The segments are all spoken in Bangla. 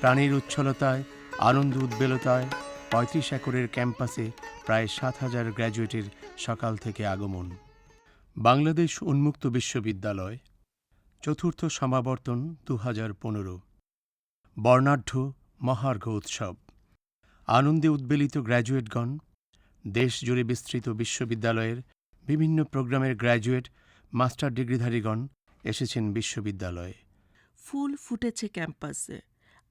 প্রাণীর উচ্ছলতায়, আনন্দ উদ্বেলতায় পঁয়ত্রিশ একরের ক্যাম্পাসে প্রায় সাত হাজার গ্র্যাজুয়েটের সকাল থেকে আগমন। বাংলাদেশ উন্মুক্ত বিশ্ববিদ্যালয়, চতুর্থ সমাবর্তন দু হাজার পনেরো। বর্ণাঢ্য মহার্ঘ উৎসব। আনন্দে উদ্বেলিত গ্র্যাজুয়েটগণ, দেশ জুড়ে বিস্তৃত বিশ্ববিদ্যালয়ের বিভিন্ন প্রোগ্রামের গ্র্যাজুয়েট, মাস্টার ডিগ্রিধারীগণ এসেছেন বিশ্ববিদ্যালয়ে। ফুল ফুটেছে ক্যাম্পাসে।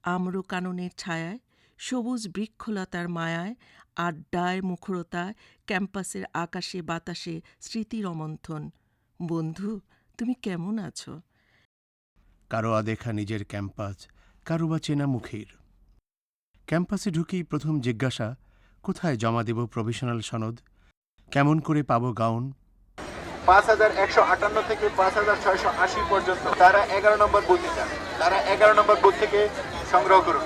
আম্র কাননের ছায়ায় সবুজ বৃক্ষলতার মায়ায় আড্ডায় মুখরতায় ক্যাম্পাসের আকাশে বাতাসে স্মৃতির অমন্থন বন্ধু তুমি কেমন আছো? কারও আদেখা নিজের ক্যাম্পাস কারও বা চেনা মুখের। ক্যাম্পাসে ঢুকেই প্রথম জিজ্ঞাসা কোথায় জমা দেব প্রভিশনাল সনদ? কেমন করে পাবো গাউন? পাঁচ হাজার একশো আটান্ন থেকে পাঁচ হাজার ছয়শো আশি পর্যন্ত তারা এগারো নম্বর বুথে যান। তারা এগারো নম্বর বুথ থেকে সংগ্রহ করুন।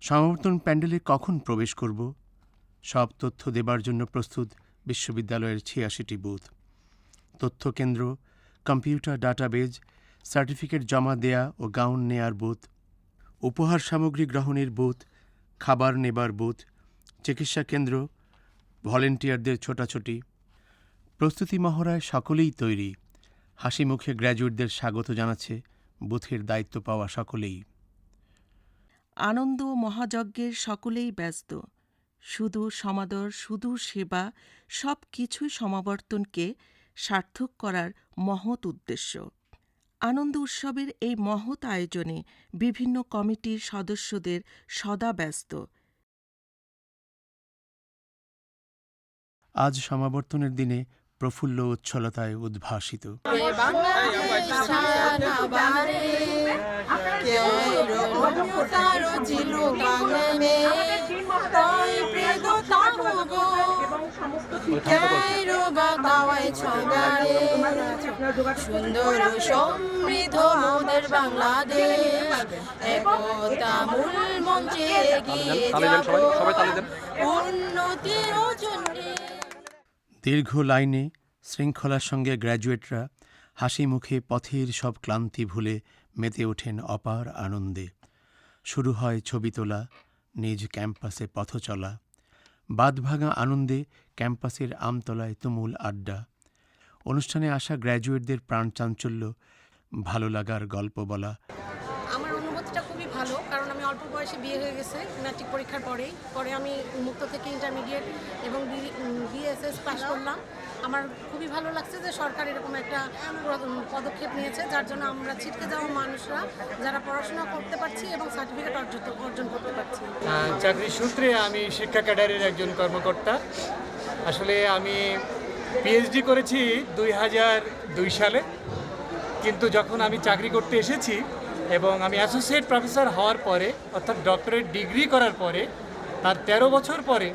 সমাবর্তন প্যান্ডেলে কখন প্রবেশ করব? সব তথ্য দেবার জন্য প্রস্তুত বিশ্ববিদ্যালয়ের ছিয়াশিটি বুথ। তথ্য কেন্দ্র, কম্পিউটার ডাটাবেজ, সার্টিফিকেট জমা দেয়া ও গাউন নেয়ার বুথ, উপহার সামগ্রী গ্রহণের বুথ, খাবার নেবার বুথ, চিকিৎসা কেন্দ্র, ভলেন্টিয়ারদের ছোটাছুটি। প্রস্তুতি মহড়ায় সকলেই তৈরি। হাসি মুখে গ্র্যাজুয়েটদের স্বাগত জানাচ্ছে বুথের দায়িত্ব পাওয়া সকলেই। আনন্দ মহাযজ্ঞের সকলেই ব্যস্ত। শুধু সমাদর শুধু সেবা সব কিছুই সমাবর্তনকে সার্থক করার মহৎ উদ্দেশ্য। আনন্দ উৎসবের এই মহৎ আয়োজনে বিভিন্ন কমিটির সদস্যদের সদা ব্যস্ত। আজ সমাবর্তনের দিনে প্রফুল্ল উচ্ছলতায় উদ্ভাসিত। সুন্দর সমৃদ্ধ মোদের বাংলাদেশ উন্নতির দীর্ঘ লাইনে শৃঙ্খলার সঙ্গে গ্র্যাজুয়েটরা হাসি মুখে পথের সব ক্লান্তি ভুলে মেতে ওঠেন অপার আনন্দে। শুরু হয় ছবি তোলা, নিজ ক্যাম্পাসে পথ চলা। বাদভাঙা আনন্দে ক্যাম্পাসের আমতলায় তুমুল আড্ডা। অনুষ্ঠানে আসা গ্র্যাজুয়েটদের প্রাণ চাঞ্চল্য, ভালো লাগার গল্প বলা আমার অনুভূতিটা খুবই ভালো কারণ আমি অল্প বয়সে বিয়ে হয়ে গেছে ম্যাট্রিক পরীক্ষার পরেই। পরে আমি উন্মুক্ত থেকে ইন্টারমিডিয়েট এবং বিএসএস পাস করলাম। আমার খুবই ভালো লাগছে যে সরকার এরকম একটা পদক্ষেপ নিয়েছে যার জন্য আমরা ছিটকে যাওয়া মানুষরা যারা পড়াশোনা করতে পারছি এবং সার্টিফিকেট অর্জন অর্জন করতে পারছি। চাকরির সূত্রে আমি শিক্ষা ক্যাডারের একজন কর্মকর্তা। আসলে আমি পিএইচডি করেছি দুই হাজার দুই সালে কিন্তু যখন আমি চাকরি করতে এসেছি এবং আমি অ্যাসোসিয়েট প্রফেসর হওয়ার পরে, অর্থাৎ ডক্টরেট ডিগ্রি করার পরে, তার ১৩ বছর পরে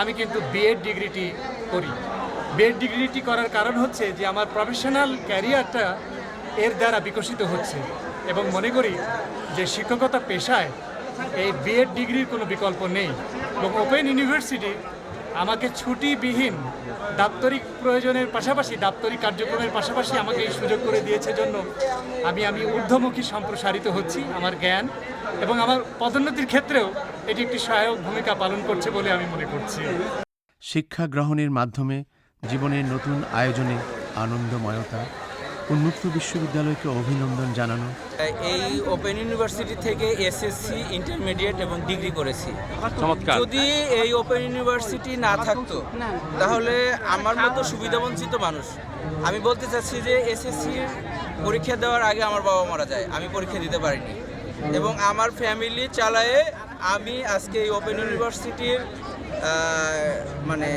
আমি কিন্তু বিএড ডিগ্রিটি করি। বিএড ডিগ্রিটি করার কারণ হচ্ছে যে, আমার প্রফেশনাল ক্যারিয়ারটা এর দ্বারা বিকশিত হচ্ছে এবং মনে করি যে, শিক্ষকতা পেশায় এই বিএড ডিগ্রির কোনো বিকল্প নেই এবং ওপেন ইউনিভার্সিটি আমাকে ছুটিবিহীন দাপ্তরিক প্রয়োজনের পাশাপাশি, দাপ্তরিক কার্যক্রমের পাশাপাশি আমাকে এই সুযোগ করে দিয়েছে জন্য আমি আমি ঊর্ধ্বমুখী সম্প্রসারিত হচ্ছি আমার জ্ঞান এবং আমার পদোন্নতির ক্ষেত্রেও এটি একটি সহায়ক ভূমিকা পালন করছে বলে আমি মনে করছি। শিক্ষা গ্রহণের মাধ্যমে জীবনের নতুন আয়োজনে আনন্দময়তা উন্মুক্ত বিশ্ববিদ্যালয়কে অভিনন্দন জানানো। এই ওপেন ইউনিভার্সিটি থেকে এসএসসি ইন্টারমিডিয়েট এবং ডিগ্রি করেছি। যদি এই ওপেন ইউনিভার্সিটি না থাকতো তাহলে আমার মতো সুবিধাবঞ্চিত মানুষ। আমি বলতে চাচ্ছি যে এসএসসির পরীক্ষা দেওয়ার আগে আমার বাবা মারা যায় আমি পরীক্ষা দিতে পারিনি। এবং আমার ফ্যামিলি চালায়ে আমি আজকে এই ওপেন ইউনিভার্সিটির মানে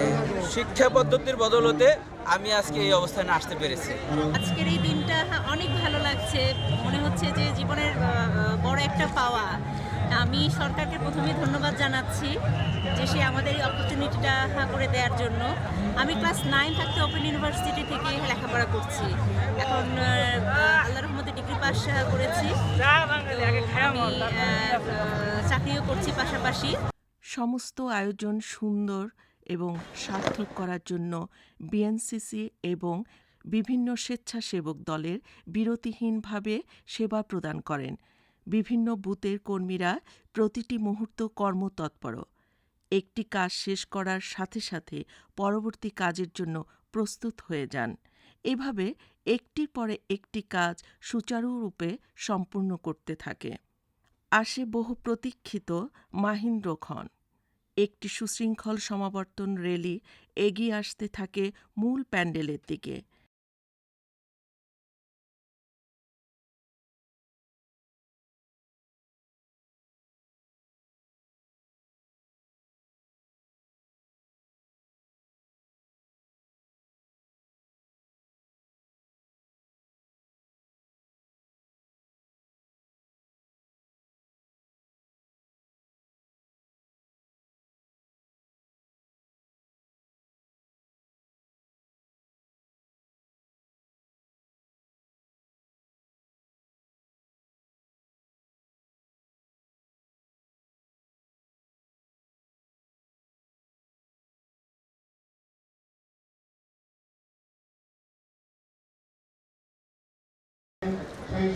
শিক্ষা পদ্ধতির বদলতে আমি আজকে এই অবস্থানে আসতে পেরেছি। আজকের এই দিনটা অনেক ভালো লাগছে। মনে হচ্ছে যে জীবনের বড় একটা পাওয়া। আমি সরকারকে প্রথমে ধন্যবাদ জানাচ্ছি যে সে আমাদের এই অপরচুনিটিটা করে দেওয়ার জন্য। আমি ক্লাস নাইন থাকতে ওপেন ইউনিভার্সিটি থেকে লেখাপড়া করছি। এখন আল্লাহ রহমতে ডিগ্রি পাস করেছি। আমি চাকরিও করছি পাশাপাশি। সমস্ত আয়োজন সুন্দর এবং সার্থক করার জন্য বিএনসিসি এবং বিভিন্ন স্বেচ্ছাসেবক দলের বিরতিহীনভাবে সেবা প্রদান করেন। বিভিন্ন বুথের কর্মীরা প্রতিটি মুহূর্ত কর্মতৎপর। একটি কাজ শেষ করার সাথে সাথে পরবর্তী কাজের জন্য প্রস্তুত হয়ে যান। এভাবে একটির পরে একটি কাজ সুচারুরূপে সম্পূর্ণ করতে থাকে। আসে বহু প্রতীক্ষিত মাহিন্দ্রক্ষণ। একটি সুশৃঙ্খল সমাবর্তন রেলি এগিয়ে আসতে থাকে মূল প্যান্ডেলের দিকে।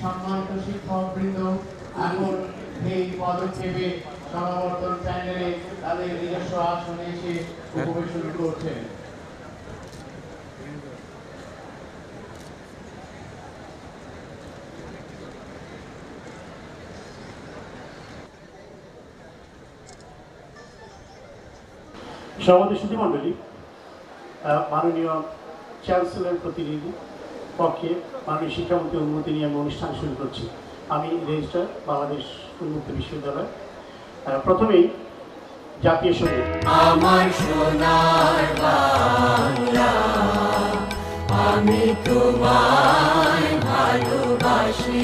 সম্মানিত শিক্ষক বৃন্দ এখন এই পদক্ষেপে সমাবর্তন তাদের নিজস্ব আসনে এসে করছেন। সভাপতি মাননীয় চ্যান্সেলর প্রতিনিধি পক্ষে মাননীয় শিক্ষামন্ত্রী অনুমতি নিয়ে আমি অনুষ্ঠান শুরু করছি। আমি রেজিস্ট্রার, বাংলাদেশ উন্মুক্ত বিশ্ববিদ্যালয়। প্রথমেই জাতীয় সংগীত। আমার সোনার বাংলা, আমি তোমায় ভালোবাসি।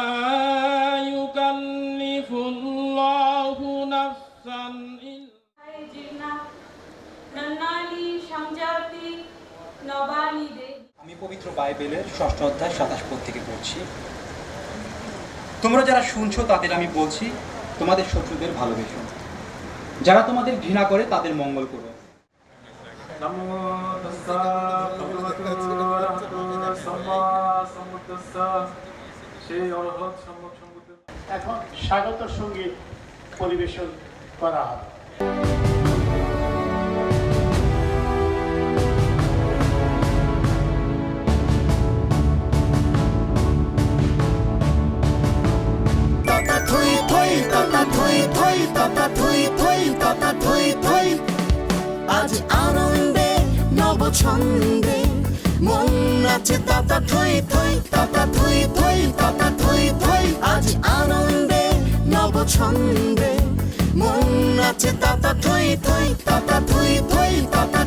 পবিত্র বাইবেলের ষষ্ঠ অধ্যায় সাতাশ পদ থেকে পড়ছি। তোমরা যারা শুনছো, তাদের আমি বলছি, তোমাদের শত্রুদের ভালোবেসো। যারা তোমাদের ঘৃণা করে, তাদের মঙ্গল করো। এখন স্বাগত সংগীত পরিবেশন করা হবে। ছন্দে মন নাচে ততা থই থই, ততা থই থই, ততা থই থই। আজ আনন্দে নব ছন্দে মন নাচে ততা থই থই, ততা থই থই, ততা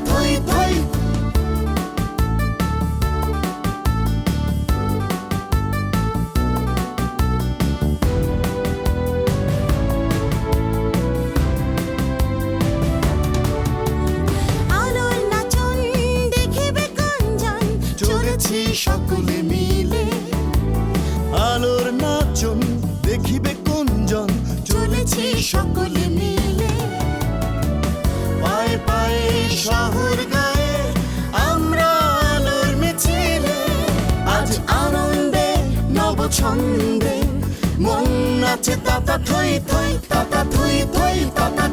শহর গায়ে আমরা আলোর মিছিলে, আজ আনন্দে নব ছন্দে মন নাচে তাতা থই থই, তাতা থই থই, তাতা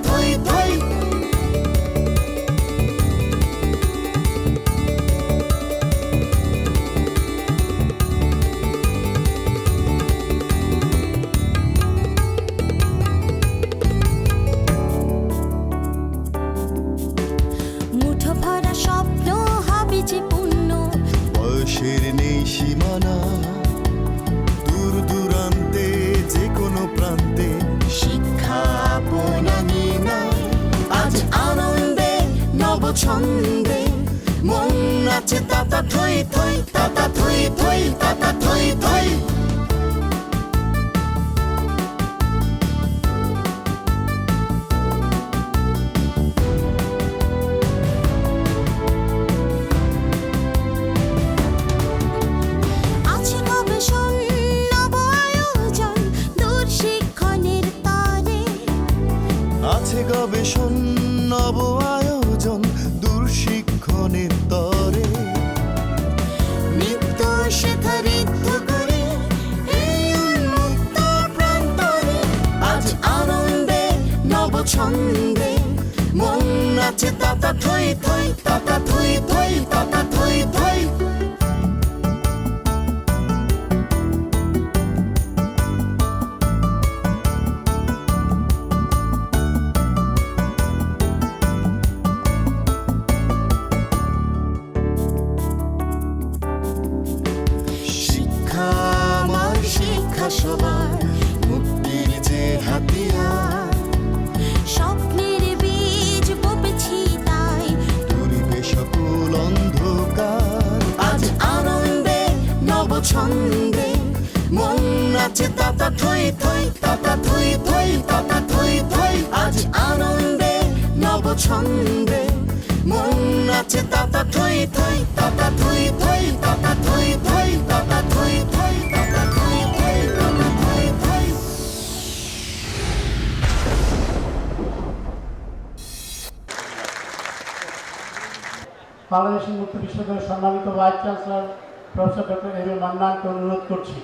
বাংলাদেশ মুক্ত বিশ্ববিদ্যালয়ের সম্মানিত vice chancellor professor doctor M A মান্নানকে অনুরোধ করছি।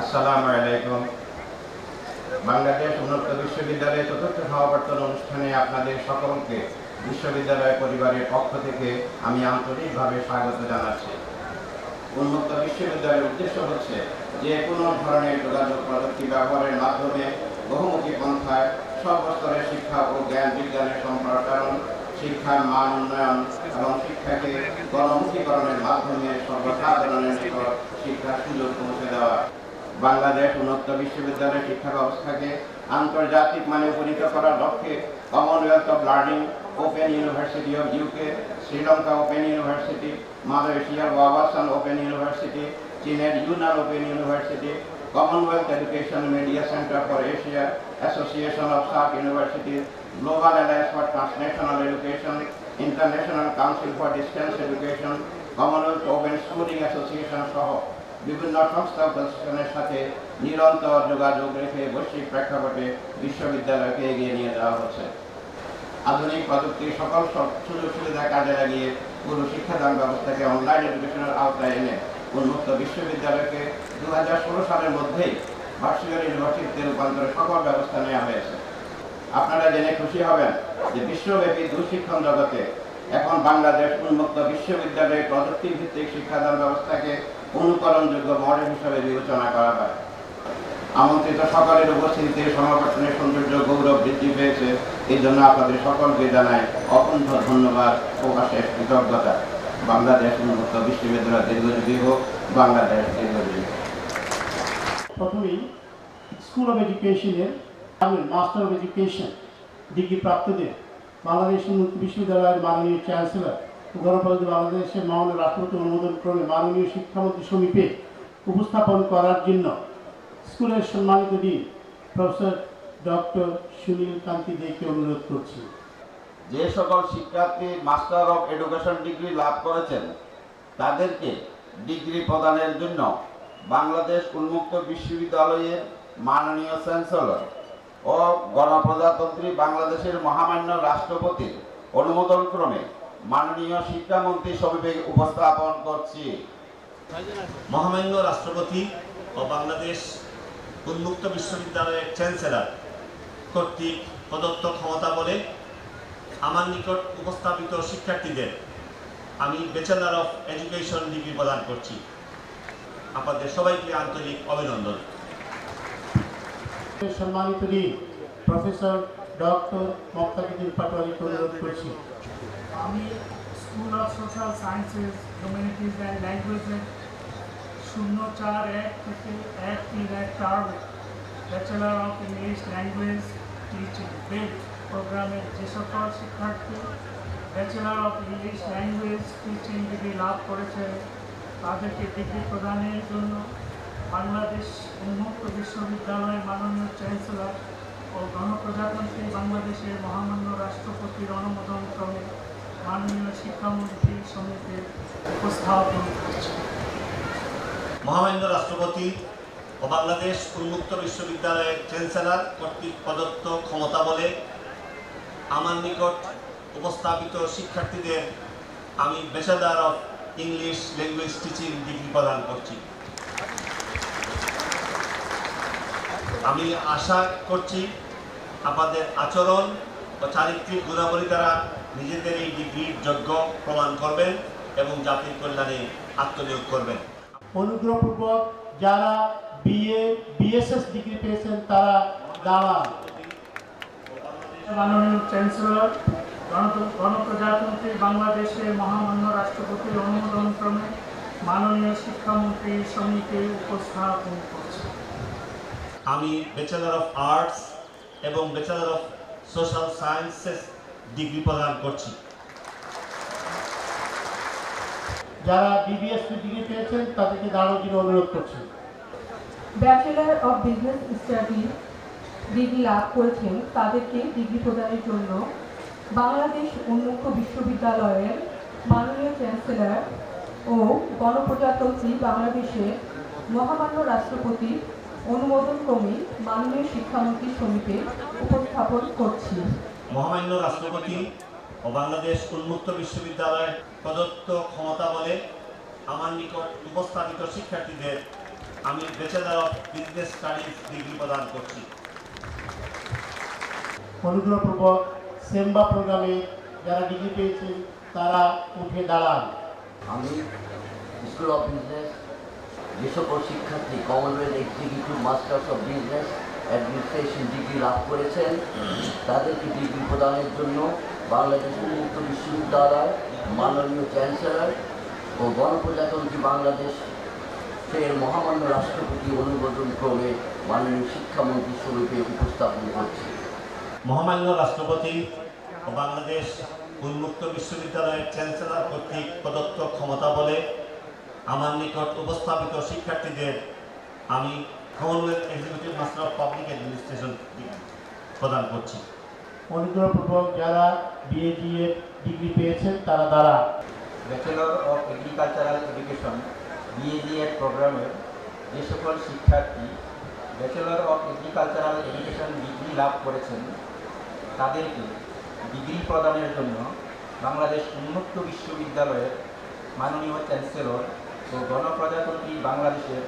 আসসালামু আলাইকুম। বাংলাদেশ উন্নত বিশ্ববিদ্যালয়ের চতুর্থ সমাবর্তন অনুষ্ঠানে আপনাদের সকলকে বিশ্ববিদ্যালয় পরিবারের পক্ষ থেকে আমি আন্তরিকভাবে স্বাগত জানাচ্ছি। উন্মুক্ত বিশ্ববিদ্যালয়ের উদ্দেশ্য হচ্ছে যে কোনো ধরনের যোগাযোগ প্রযুক্তি ব্যবহারের মাধ্যমে বহুমুখী পন্থায় সর্বস্তরের শিক্ষা ও জ্ঞান বিজ্ঞানের সম্প্রসারণ শিক্ষার মান উন্নয়ন এবং শিক্ষাকে গণমুখীকরণের মাধ্যমে সর্বসাধারণের নিকট শিক্ষার সুযোগ পৌঁছে দেওয়া। বাংলাদেশ উন্নত বিশ্ববিদ্যালয়ের শিক্ষা ব্যবস্থাকে আন্তর্জাতিক মানে উপনীত করার লক্ষ্যে Commonwealth of learning open university of UK Sri Lanka open university মালয়েশিয়ার ওয়াবাসান ওপেন ইউনিভার্সিটি চীনের Yunnan open university Commonwealth education media centre for Asia association of SAARC university global alliance for transnational education international council for distance education Commonwealth open schooling association সহ বিভিন্ন সংস্থা প্রতিষ্ঠানের সাথে নিরন্তর যোগাযোগ রেখে বৈশ্বিক প্রেক্ষাপটে বিশ্ববিদ্যালয়কে এগিয়ে নিয়ে যাওয়া হচ্ছে। আধুনিক প্রযুক্তির সকল সুযোগ সুবিধা কাজে লাগিয়ে পুরো শিক্ষাদান ব্যবস্থাকে অনলাইন এডুকেশনের আওতায় এনে উন্মুক্ত বিশ্ববিদ্যালয়কে দু সালের মধ্যেই ভার্চুয়াল ইউনিভার্সিটিতে রূপান্তরের সকল ব্যবস্থা নেওয়া হয়েছে। আপনারা জেনে খুশি হবেন যে বিশ্বব্যাপী দুঃশিক্ষণ জগতে এখন বাংলাদেশ উন্মুক্ত বিশ্ববিদ্যালয়ে প্রযুক্তি ভিত্তিক শিক্ষাদান ব্যবস্থাকে অনুকরণযোগ্য মডেল হিসেবে বিবেচনা করা হয়। আমন্ত্রিত সকলের উপস্থিতিতে সমাবর্তনের সৌন্দর্য গৌরব বৃদ্ধি পেয়েছে। এই জন্য আপনাদের সকলকে জানাই অকুণ্ঠ ধন্যবাদ প্রকাশের কৃতজ্ঞতা। বাংলাদেশ বিশ্ববিদ্যালয় দীর্ঘজীবী হোক বাংলাদেশ দীর্ঘজীবী প্রথমেই স্কুল অফ এডুকেশনের মাস্টার অফ এডুকেশন ডিগ্রি প্রাপ্তদের বাংলাদেশ উন্মুক্ত বিশ্ববিদ্যালয়ের মাননীয় চ্যান্সেলর গণপ্রজাতন্ত্রী বাংলাদেশের মাননীয় রাষ্ট্রপতি অনুমোদন ক্রমে মাননীয় শিক্ষামন্ত্রী সমীপে উপস্থাপন করার জন্য স্কুলের সম্মানিত dean professor doctor Sunil Kanti দেকে অনুরোধ করছি। যে সকল শিক্ষার্থী মাস্টার অফ এডুকেশন ডিগ্রি লাভ করেছেন, তাদেরকে ডিগ্রি প্রদানের জন্য বাংলাদেশ উন্মুক্ত বিশ্ববিদ্যালয়ের মাননীয় চ্যান্সেলর ও গণপ্রজাতন্ত্রী বাংলাদেশের মহামান্য রাষ্ট্রপতির অনুমোদন ক্রমে মাননীয় শিক্ষামন্ত্রী সমীপে উপস্থাপন করছি। মহামান্য রাষ্ট্রপতি ও বাংলাদেশ উন্মুক্ত বিশ্ববিদ্যালয়ের চ্যান্সেলর কর্তৃক প্রদত্ত ক্ষমতা বলে আমার নিকট উপস্থাপিত শিক্ষার্থীদের আমি ব্যাচেলার অফ এডুকেশন ডিগ্রি প্রদান করছি। আপনাদের সবাইকে আন্তরিক অভিনন্দন। সম্মানিত প্রফেসর ডক্টর মক্তাকিদ্দিন পাটোয়ারিকে অনুরোধ করছি। আমি school of social sciences humanities and ল্যাঙ্গুয়েজের শূন্য চার এক থেকে এক তিন এক term bachelor of English language teaching BEd প্রোগ্রামের যে সকল শিক্ষার্থী bachelor of English language teaching degree লাভ করেছে, তাদেরকে ডিগ্রি প্রদানের জন্য বাংলাদেশ উন্মুক্ত বিশ্ববিদ্যালয়ের মাননীয় চ্যান্সেলর ও গণপ্রজাতন্ত্রী বাংলাদেশের মহামান্য রাষ্ট্রপতির অনুমোদন ক্রমে মাননীয় শিক্ষামন্ত্রী সমিতিতে উপস্থাপন করছে মহামান্য রাষ্ট্রপতি ও বাংলাদেশ উন্মুক্ত বিশ্ববিদ্যালয়ের চ্যান্সেলর কর্তৃক প্রদত্ত ক্ষমতা বলে আমার নিকট উপস্থাপিত শিক্ষার্থীদের আমি পেশাদার of English language teaching degree প্রদান করছি। আমি আশা করছি আপনাদের আচরণ ও চারিত্রিক গুণাবলী দ্বারা নিজেদের এই ডিগ্রির যোগ্য প্রমাণ করবেন এবং জাতির কল্যাণে আত্মনিয়োগ করবেন। অনুগ্রহপূর্বক যারা বিএ বিএসএস ডিগ্রি পেয়েছেন তারা দাঁড়ান। মাননীয় চ্যান্সেলর গণপ্রজাতন্ত্রী বাংলাদেশের মহামান্য রাষ্ট্রপতির অনুমোদন ক্রমে মাননীয় শিক্ষামন্ত্রী সমিতিতে উপস্থাপন করছে। আমি ব্যাচেলর অফ আর্টস এবং bachelor of social sciences degree প্রদান করছি। যারা বিবিএস ডিগ্রি পেয়েছেন তাদেরকে দাঁড়ানোর জন্য অনুরোধ করছি। Bachelor of business study degree লাভ করেছেন, তাদেরকে ডিগ্রি প্রদানের জন্য বাংলাদেশ উন্মুক্ত বিশ্ববিদ্যালয়ের মাননীয় চ্যান্সেলর ও গণপ্রজাতন্ত্রী বাংলাদেশের মহামান্য রাষ্ট্রপতি অনুমোদন ক্রমে মাননীয় শিক্ষামন্ত্রী সমিতিতে উপস্থাপন করছি। মহামান্য রাষ্ট্রপতি ও বাংলাদেশ উন্মুক্ত বিশ্ববিদ্যালয়ের প্রদত্ত ক্ষমতা বলে আমার নিকট উপস্থাপিত শিক্ষার্থীদের আমি bachelor of business studies degree প্রদান করছি। অনুগ্রহপূর্বক সেম্বা প্রোগ্রামে যারা ডিগ্রি পেয়েছেন তারা উঠে দাঁড়ান। আমি স্কুল অফ বিজনেস যে সকল শিক্ষার্থী Commonwealth executive masters of business administration degree লাভ করেছেন, তাদেরকে ডিগ্রি প্রদানের জন্য বাংলাদেশ উন্মুক্ত বিশ্ববিদ্যালয়, মাননীয় চ্যান্সেলর ও গণপ্রজাতন্ত্রী বাংলাদেশ এর মহামান্য রাষ্ট্রপতি অনুমোদন ক্রমে মাননীয় শিক্ষামন্ত্রী স্বরূপে উপস্থাপন করছি। মহামান্য রাষ্ট্রপতি ও বাংলাদেশ উন্মুক্ত বিশ্ববিদ্যালয়ের চ্যান্সেলর কর্তৃক প্রদত্ত ক্ষমতা বলে আমার নিকট উপস্থাপিত শিক্ষার্থীদের আমি Commonwealth executive master of public administration প্রদান করছি। অনুগ্রহপূর্বক যারা বিএডিএ ডিগ্রি পেয়েছেন তারা দ্বারা ব্যাচেলর অফ এগ্রিকালচারাল এডুকেশন বিএডিএড প্রোগ্রামের যে সকল শিক্ষার্থী bachelor of agricultural education degree লাভ করেছেন তাদেরকে ডিগ্রি প্রদানের জন্য বাংলাদেশ উন্মুক্ত বিশ্ববিদ্যালয়ের মাননীয় চ্যান্সেলর ও গণপ্রজাতন্ত্রী বাংলাদেশের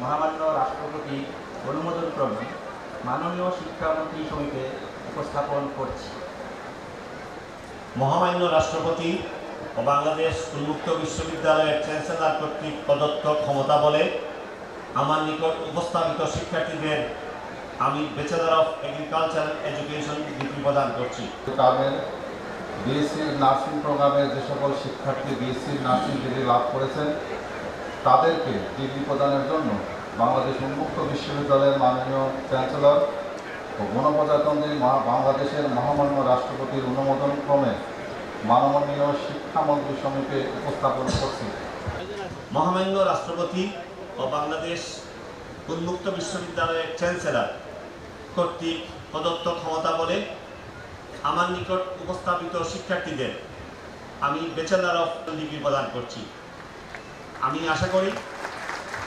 মহামান্য রাষ্ট্রপতি অনুমোদন ক্রমে মাননীয় শিক্ষামন্ত্রী সমিতিতে উপস্থাপন করছি। মহামান্য রাষ্ট্রপতি ও বাংলাদেশ উন্মুক্ত বিশ্ববিদ্যালয়ের চ্যান্সেলর কর্তৃক প্রদত্ত ক্ষমতা বলে আমার নিকট উপস্থাপিত শিক্ষার্থীদের আমি bachelor of agriculture education degree প্রদান করছি। প্রোগ্রামের বিএসসি নার্সিং প্রোগ্রামের যে সকল শিক্ষার্থী বিএসসি নার্সিং ডিগ্রি লাভ করেছেন তাদেরকে ডিগ্রি প্রদানের জন্য বাংলাদেশ উন্মুক্ত বিশ্ববিদ্যালয়ের মাননীয় চ্যান্সেলর ও গণপ্রজাতন্ত্রী বাংলাদেশের মহামান্য রাষ্ট্রপতির অনুমোদন ক্রমে মাননীয় শিক্ষামন্ত্রী সমিতিতে উপস্থাপন করছি। মহামান্য রাষ্ট্রপতি ও বাংলাদেশ উন্মুক্ত বিশ্ববিদ্যালয়ের চ্যান্সেলর কর্তৃক প্রদত্ত ক্ষমতা বলে আমার নিকট উপস্থাপিত শিক্ষার্থীদের আমি ব্যাচেলার অফ ডিগ্রি প্রদান করছি। আমি আশা করি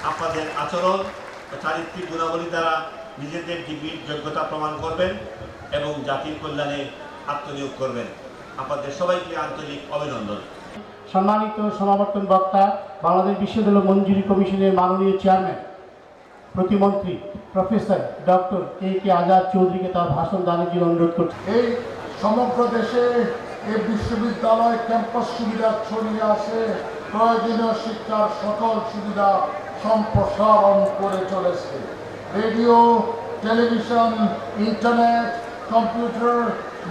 আপনাদের আচরণ ও চারিত্রিক গুণাবলী দ্বারা নিজেদের ডিগ্রির যোগ্যতা প্রমাণ করবেন এবং জাতির কল্যাণে আত্মনিয়োগ করবেন। আপনাদের সবাইকে আন্তরিক অভিনন্দন। সম্মানিত সমাবর্তন বক্তা, বাংলাদেশ বিশ্ববিদ্যালয় মঞ্জুরি কমিশনের মাননীয় চেয়ারম্যান। প্রতিমন্ত্রী professor doctor A K Azad চৌধুরীকে তার ভাষণ দানের জন্য অনুরোধ করছি। এই সমগ্র দেশে এই বিশ্ববিদ্যালয় ক্যাম্পাস সুবিধা ছড়িয়ে আসে প্রয়োজনীয় শিক্ষার সকল সুবিধা সম্প্রসারণ করে চলেছে। Radio, television, internet, computer,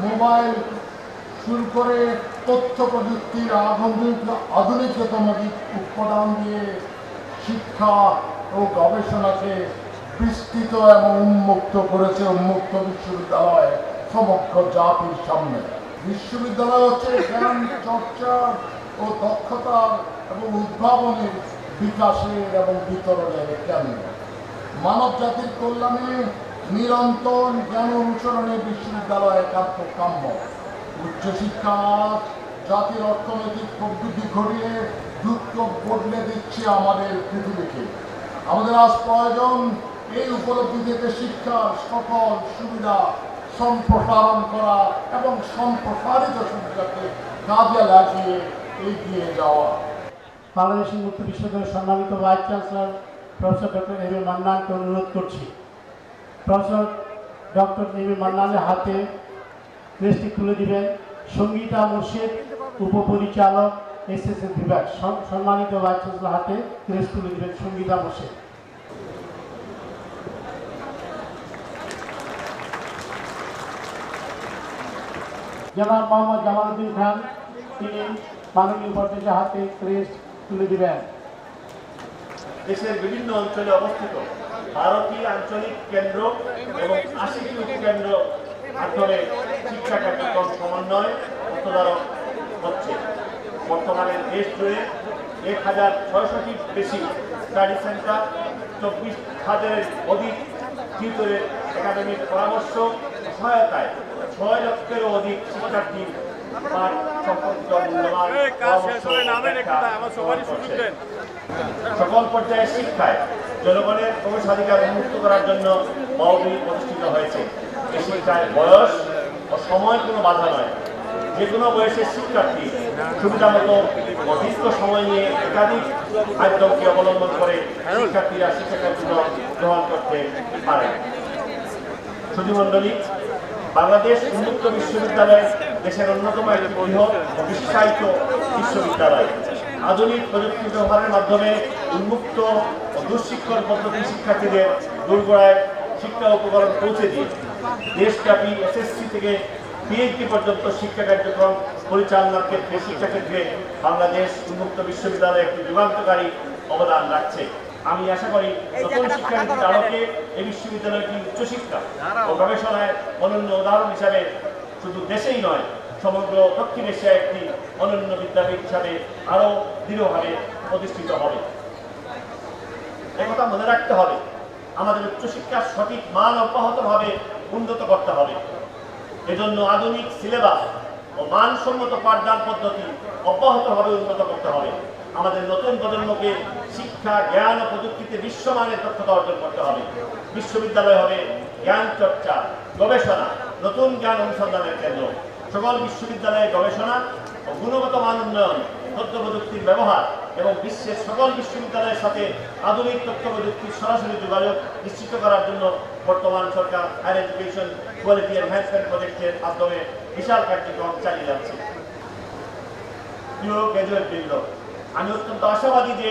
mobile শুরু করে তথ্য প্রযুক্তির আধুনিক আধুনিকতম উৎপাদন দিয়ে শিক্ষা ও গবেষণাকে বিস্তৃত এবং উন্মুক্ত করেছে উন্মুক্ত বিশ্ববিদ্যালয় সমগ্র জাতির সামনে। বিশ্ববিদ্যালয় হচ্ছে জ্ঞান চর্চার ও দক্ষতার এবং উদ্ভাবনের বিকাশের এবং বিতরণের কেন্দ্র। মানব জাতির কল্যাণে নিরন্তর জ্ঞান অনুসরণে বিশ্ববিদ্যালয় কাম্য উচ্চশিক্ষা, জাতির অর্থনৈতিক প্রবৃদ্ধি ঘটিয়ে দ্রুত বদলে দিচ্ছে আমাদের পৃথিবীকে। আমাদের আজ প্রয়োজন এই উপলব্ধি থেকে শিক্ষার সকল সুবিধা সম্প্রসারণ করা এবং সম্প্রসারিত সুবিধাকে কাজে লাগিয়ে এগিয়ে যাওয়া। বাংলাদেশ মুক্ত বিশ্ববিদ্যালয়ের সম্মানিত vice chancellor professor doctor M A মান্নানকে অনুরোধ করছি। প্রফেসর ডক্টর এম এ মান্নানের হাতে ক্রেস্টটি তুলে দিবেন। সঙ্গীতা মুর্শিদ, উপপরিচালক বিভাগ। সম্মানিত হাতে তুলে দিবেন সঙ্গীতা মুর্শিদ জনাব মোহাম্মদ খান, তিনি মাননীয় উপাধ্যক্ষের হাতে তুলে দিবেন। দেশের বিভিন্ন অঞ্চলে অবস্থিত বারোটি আঞ্চলিক কেন্দ্র এবং আশিটি উপকেন্দ্র মাধ্যমে শিক্ষা কার্যক্রম সমন্বয় ও তদারক হচ্ছে। বর্তমানে দেশ জুড়ে এক হাজার ছয়শটি বেশি স্টাডি সেন্টার চব্বিশ হাজারের অধিক টিউটরের একাডেমিক পরামর্শ সহায়তায় ছয় লক্ষেরও অধিক শিক্ষার্থী সম্পর্কিত মূল্যবান। সকল পর্যায়ে শিক্ষায় জনগণের প্রবেশাধিকার উন্মুক্ত করার জন্য মাওবি প্রতিষ্ঠিত হয়েছে। এই শিক্ষায় বয়স ও সময় কোনো বাধা নয়। যে কোনো বয়সের শিক্ষার্থী সুবিধা মতো অধিক সময় নিয়ে একাধিক মাধ্যমকে অবলম্বন করে শিক্ষার্থীরা শিক্ষা কার্য গ্রহণ করতে পারে। সুধীমণ্ডলী বাংলাদেশ উন্মুক্ত বিশ্ববিদ্যালয় দেশের অন্যতম একটি বৃহৎ বিশ্বায়িত বিশ্ববিদ্যালয়। আধুনিক প্রযুক্তি ব্যবহারের মাধ্যমে উন্মুক্ত ও দুঃশিক্ষণ পদ্ধতি শিক্ষার্থীদের দূরগোড়ায় শিক্ষা উপকরণ পৌঁছে দিয়ে দেশব্যাপী এসএসসি থেকে পিএইচডি পর্যন্ত শিক্ষা কার্যক্রম পরিচালনার ক্ষেত্রে শিক্ষাক্ষেত্রে বাংলাদেশ উন্মুক্ত বিশ্ববিদ্যালয় একটি যুগান্তকারী অবদান রাখছে। আমি আশা করি নতুন শিক্ষানীতির আলোকে এই বিশ্ববিদ্যালয়টি উচ্চশিক্ষা ও গবেষণায় অনন্য উদাহরণ হিসাবে শুধু দেশেই নয় সমগ্র দক্ষিণ এশিয়ায় একটি অনন্য বিদ্যাপীঠ হিসাবে আরও দৃঢ়ভাবে প্রতিষ্ঠিত হবে। একথা মনে রাখতে হবে আমাদের উচ্চশিক্ষার সঠিক মান অব্যাহতভাবে উন্নত করতে হবে। এজন্য আধুনিক সিলেবাস ও মানসম্মত পাঠদান পদ্ধতি অব্যাহতভাবে উন্নত করতে হবে। আমাদের নতুন প্রজন্মকে শিক্ষা, জ্ঞান ও প্রযুক্তিতে বিশ্বমানের দক্ষতা অর্জন করতে হবে। বিশ্ববিদ্যালয় হবে জ্ঞান চর্চা, গবেষণা, নতুন জ্ঞান অনুসন্ধানের কেন্দ্র। সকল বিশ্ববিদ্যালয়ে গবেষণা ও গুণগত মান উন্নয়ন, তথ্য প্রযুক্তির ব্যবহার এবং বিশ্বের সকল বিশ্ববিদ্যালয়ের সাথে আধুনিক তথ্য প্রযুক্তির সরাসরি যোগাযোগ নিশ্চিত করার জন্য বর্তমান সরকার হায়ার এডুকেশন, কোয়ালিটি এনহ্যান্সমেন্ট প্রজেক্টের মাধ্যমে বিশাল চালিয়ে যাচ্ছে। প্রিয় গ্র্যাজুয়েট বৃন্দ আমি অত্যন্ত আশাবাদী যে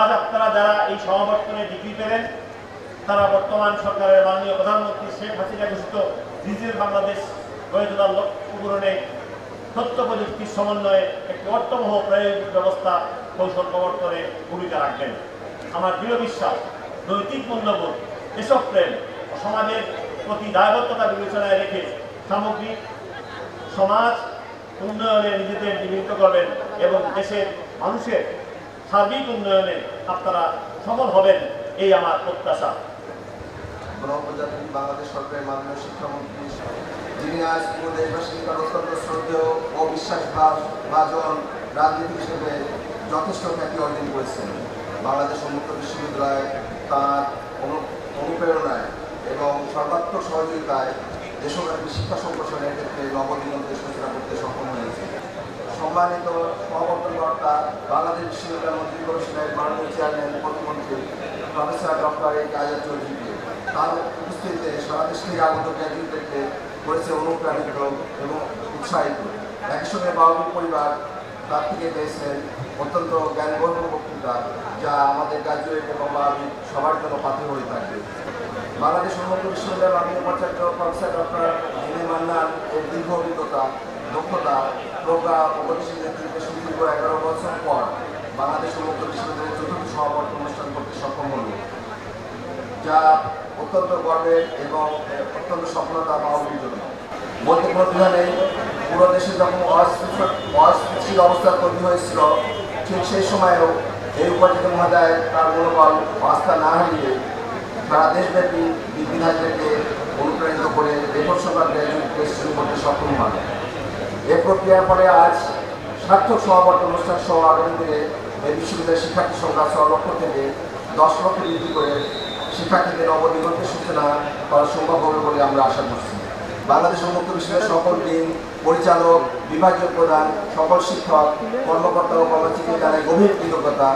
আজ আপনারা যারা এই সমাবর্তনে ডিগ্রি পেলেন, তারা বর্তমান সরকারের মাননীয় প্রধানমন্ত্রী শেখ হাসিনা ঘোষিত ডিজিটাল বাংলাদেশ গড়ে তোলার লক্ষ্য পূরণে তথ্য প্রযুক্তির সমন্বয়ে একটি অর্থবহ প্রায়োগিক ব্যবস্থা কৌশল প্রবর্তনে ভূমিকা রাখবেন। আমার দৃঢ় বিশ্বাস, নৈতিক মূল্যবোধ, এসব ও সমাজের প্রতি দায়বদ্ধতা বিবেচনায় রেখে সামগ্রিক সমাজ উন্নয়নে নিজেদের নিমিত্ত করবেন এবং দেশের মানুষের সার্বিক উন্নয়নে আপনারা সফল হবেন, এই আমার প্রত্যাশা। বাংলাদেশ সরকারের মাননীয় শিক্ষামন্ত্রী রাজনীতি হিসেবে যথেষ্ট অর্জন বাংলাদেশ তার এবং সহযোগিতায় দেশব্যাপী শিক্ষা সম্প্রসারণের ক্ষেত্রে নবদিগন্তের সূচনা করতে সক্ষম হয়েছে। সম্মানিত সমাবর্তনকর্তা বাংলাদেশ বিশ্ববিদ্যালয় মন্ত্রী পরিষদের মাননীয় চেয়ারম্যান, প্রতিমন্ত্রী, প্রফেসর ডক্টর এ কাজা চৌধুরীকে তার উপস্থিতিতে সারা দেশ থেকে আগত গ্র্যাজুয়েটদেরকে করেছে অনুপ্রাণিত এবং উৎসাহিত। একই সঙ্গে বাউবি পরিবার তার থেকে পেয়েছিলেন অত্যন্ত জ্ঞানবর্ধক বক্তৃতা, যা আমাদের গ্র্যাজুয়েট এবং সবার জন্য পাথর হয়ে থাকবে বাংলাদেশ উন্মুক্ত বিশ্ববিদ্যালয়ের মাননীয় উপাচার্য প্রফেসর ডক্টর এম মান্নান এর দীর্ঘ অভিজ্ঞতা, দক্ষতা, প্রজ্ঞা ও গতিশীল নেতৃত্বে সুদীর্ঘ এগারো বছর পর বাংলাদেশ উন্মুক্ত বিশ্ববিদ্যালয়ের চতুর্থ সমাবর্তন অনুষ্ঠান করতে সক্ষম হল, যা অত্যন্ত গর্বের এবং অত্যন্ত সফলতা পাওয়ার জন্য বলতে কোনো পুরো দেশে যখন অস্থিতিশীল অবস্থা তৈরি হয়েছিল, ঠিক সেই সময়েও এই উপার্জিত মহোদয় তার মনোবল আস্থা না হারিয়ে সারা দেশব্যাপী বিদ্যার্থীদেরকে অনুপ্রাণিত করে রেকর্ড সংখ্যা গ্র্যাজুয়েট টেস্ট শুরু করতে সক্ষম হন। এ প্রক্রিয়ার ফলে আজ সার্থক সমাবর্তন অনুষ্ঠান সহ আগামী দিনে এই বিশ্ববিদ্যালয়ের শিক্ষার্থী সংখ্যা ছয় লক্ষ থেকে দশ লক্ষ বৃদ্ধি করে শিক্ষার্থীদের নবদিগন্তের সূচনা করা সম্ভব হবে বলে আমরা আশা করছি। বাংলাদেশ উন্মুক্ত বিশ্ববিদ্যালয়ের সকল ডিন, পরিচালক, বিভাগীয় প্রধান, সকল শিক্ষক, কর্মকর্তা ও কর্মচারীকে জানাই গভীর কৃতজ্ঞতা।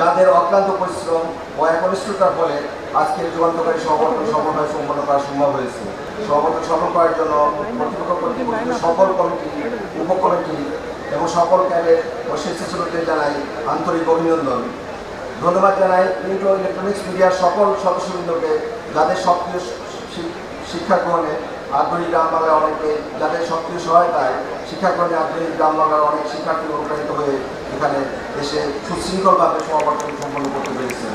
যাদের অক্লান্ত পরিশ্রম ও একনিষ্ঠতার ফলে আজকের যুগান্তকারী সমাবর্তন সফলভাবে সম্পন্ন করা সম্ভব হয়েছে। সমাবর্তন সফল করার জন্য সকল কমিটি, উপকমিটি এবং সকল ক্যাডেট ও স্বেচ্ছাসেবকদের জানাই আন্তরিক অভিনন্দন। ধন্যবাদ জানাই প্রিন্ট ও ইলেকট্রনিক্স মিডিয়ার সকল সদস্যবৃন্দকে যাদের সক্রিয় শিক্ষা গ্রহণে আগ্রহী গ্রাম বাংলার অনেকে, যাদের সক্রিয় সহায়তায় শিক্ষা গ্রহণে আগ্রহী গ্রাম বাংলার অনেক শিক্ষার্থী অনুপ্রাণিত হয়ে এখানে এসে সুশৃঙ্খলভাবে সমাবর্তন সম্পন্ন করতে পেরেছেন।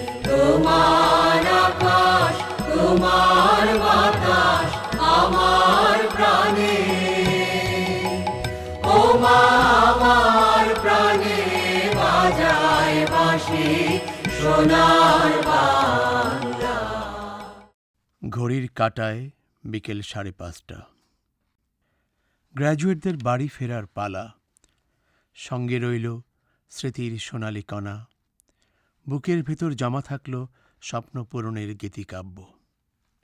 সোনার বাংলা। ঘড়ির কাটায় বিকেল সাড়ে পাঁচটা। গ্র্যাজুয়েটদের বাড়ি ফেরার পালা। সঙ্গে রইল স্মৃতির সোনালি কণা। বুকের ভেতর জমা থাকল স্বপ্ন পূরণের গীতিকাব্য।